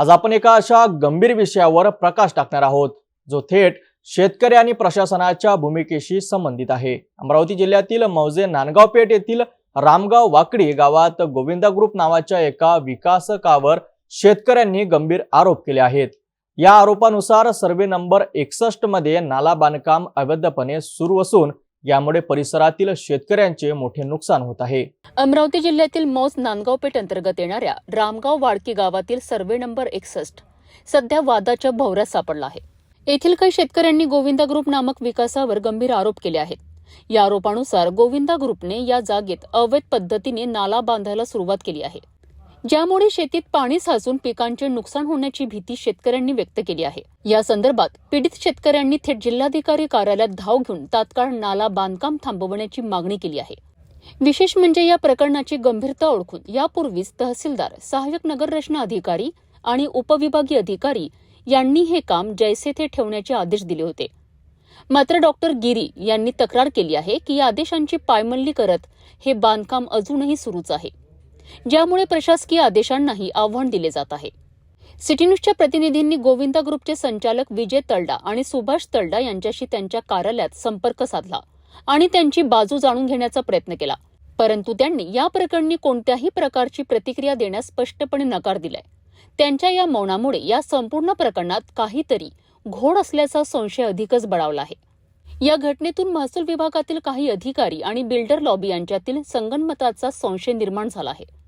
आज आपण एका अशा गंभीर विषयावर प्रकाश टाकणार आहोत जो थेट शेतकरी आणि प्रशासनाच्या भूमिकेशी संबंधित आहे. अमरावती जिल्ह्यातील मौजे नांदगाव पेठ येथील रामगाव वाकडी गावात गोविंदा ग्रुप नावाच्या एका विकासकावर शेतकऱ्यांनी गंभीर आरोप केले आहेत. या आरोपानुसार सर्वे नंबर एकसष्टमध्ये नाला बांधकाम अवैधपणे सुरू असून यामुळे परिसरातील शेतकऱ्यांचे मोठे नुकसान होत आहे. अमरावती जिल्ह्यातील मौज नांदगाव पेठ अंतर्गत येणाऱ्या रामगाव वाडकी गावातील सर्वे नंबर एकसष्ट सध्या वादाच्या भोवऱ्यात सापडला आहे. येथील काही शेतकऱ्यांनी गोविंदा ग्रुप नामक विकासावर गंभीर आरोप केले आहेत. या आरोपानुसार गोविंदा ग्रुपने या जागेत अवैध पद्धतीने नाला बांधायला सुरुवात केली आहे. ज्यामुळे शेतीत पाणी साचून पिकांचे नुकसान होण्याची भीती शेतकऱ्यांनी व्यक्त केली आहे. या संदर्भात पीडित शेतकऱ्यांनी थेट जिल्हाधिकारी कार्यालयात धाव घेऊन तात्काळ नाला बांधकाम थांबवण्याची मागणी केली आहे. विशेष म्हणजे या प्रकरणाची गंभीरता ओळखून यापूर्वीच तहसीलदार सहाय्यक नगररचना अधिकारी आणि उपविभागीय अधिकारी यांनी हे काम जैसे थे ठेवण्याचे आदेश दिले होते. मात्र डॉक्टर गिरी यांनी तक्रार केली आहे की या आदेशांची पायमल्ली करत हे बांधकाम अजूनही सुरूच आहे. ज्यामुळे प्रशासकीय आदेशांनाही आव्हान दिले जात आहे. सिटी न्यूजच्या प्रतिनिधींनी गोविंदा ग्रुपचे संचालक विजय तळडा आणि सुभाष तळडा यांच्याशी त्यांच्या कार्यालयात संपर्क साधला आणि त्यांची बाजू जाणून घेण्याचा प्रयत्न केला. परंतु त्यांनी या प्रकरणी कोणत्याही प्रकारची प्रतिक्रिया देण्यास स्पष्टपणे नकार दिलाय. त्यांच्या या मौनामुळे या संपूर्ण प्रकरणात काहीतरी घोड असल्याचा संशय अधिकच बळावला आहे. या घटनेतून महसूल विभागातील काही अधिकारी आणि बिल्डर लॉबी यांच्यातील संगनमताचा संशय निर्माण झाला आहे.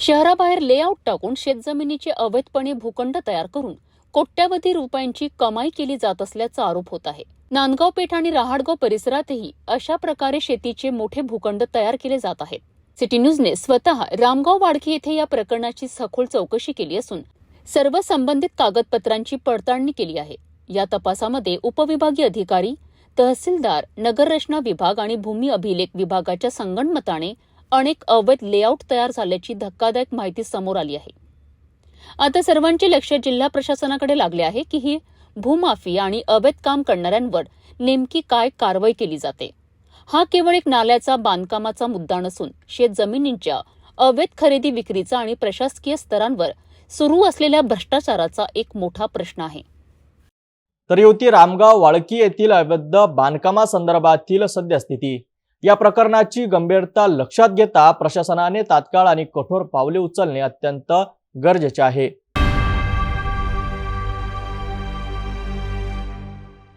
शहराबाहेर लेआउट टाकून शेतजमिनीचे अवैधपणे भूखंड तयार करून कोट्यावधी रुपयांची कमाई केली जात असल्याचा आरोप होत आहे. नांदगाव पेठ आणि रहाडगाव परिसरातही अशा प्रकारे शेतीचे मोठे भूखंड तयार केले जात आहेत. सिटी न्यूजने स्वतः रामगाव वाडकी येथे या प्रकरणाची सखोल चौकशी केली असून सर्व संबंधित कागदपत्रांची पडताळणी केली आहे. या तपासामध्ये उपविभागीय अधिकारी तहसीलदार नगररचना विभाग आणि भूमी अभिलेख विभागाच्या संगणमताने अनेक अवैध लेआउट तयार झाल्याची धक्कादायक माहिती समोर आली आहे. आता सर्वांचे लक्ष जिल्हा प्रशासनाकडे लागले आहे की ही भूमाफी आणि अवैध काम करणाऱ्यांवर नेमकी काय कारवाई केली जाते? हा केवळ एक नाल्याचा बांधकामाचा मुद्दा नसून शेत जमिनींच्या अवैध खरेदी विक्रीचा आणि प्रशासकीय स्तरांवर सुरू असलेल्या भ्रष्टाचाराचा एक मोठा प्रश्न आहे. तर होती रामगाव वाळकी येथील अवैध बांधकामासंदर्भातील सद्यस्थिती. या प्रकरणाची गंभीरता लक्षात घेता प्रशासनाने तात्काळ आणि कठोर पावले उचलणे अत्यंत गरजेचे आहे.